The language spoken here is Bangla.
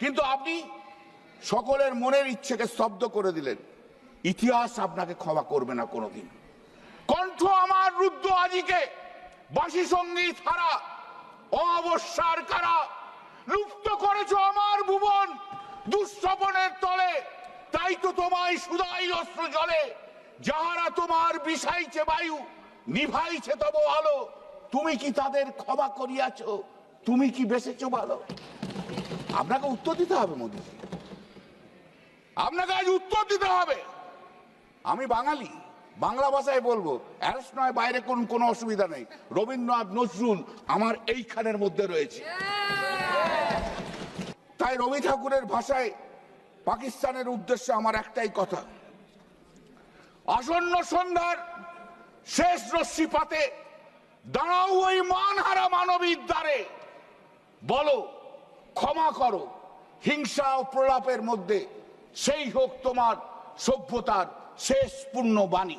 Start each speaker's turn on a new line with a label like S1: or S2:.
S1: কিন্তু আপনি সকলের মনের ইচ্ছেকে স্তব্ধ করে দিলেন। ইতিহাস আপনাকে ক্ষমা করবে না কোনোদিন। কণ্ঠ আমার রুদ্র আজিকে বাসি সংগীত হারা অবস্যার কারা, লুপ্ত করেছ আমার ভুবন, দুঃস্বপনের তলে, তাই তো তোমায় সুদাই অস্ত্র জলে, যাহারা তোমার বিষাইছে বায়ু, নিভাইছে তব আলো। তুমি কি তাদের ক্ষমা করিয়াছ? তুমি কি বেসেছ ভালো? আপনাকে উত্তর দিতে হবে মোদীজি আপনাকে আজ উত্তর দিতে হবে। আমি বাঙালি বাংলা ভাষায় বলব অ্যারেস্ট নয় বাইরে কোন কোনো অসুবিধা নেই। রবীন্দ্রনাথ নজরুল আমার এইখানের মধ্যে রয়েছে। তাই রবি ঠাকুরের ভাষায় পাকিস্তানের উদ্দেশ্যে আমার একটাই কথা। আসন্ন সন্ধ্যার শেষ রশ্মিপাতে দাঁড়াও ওই মানহারা মানবীর দ্বারে। বলো ক্ষমা করো। হিংসা ও প্রলাপের মধ্যে সেই হোক তোমার সভ্যতার শেষ পূর্ণ বাণী।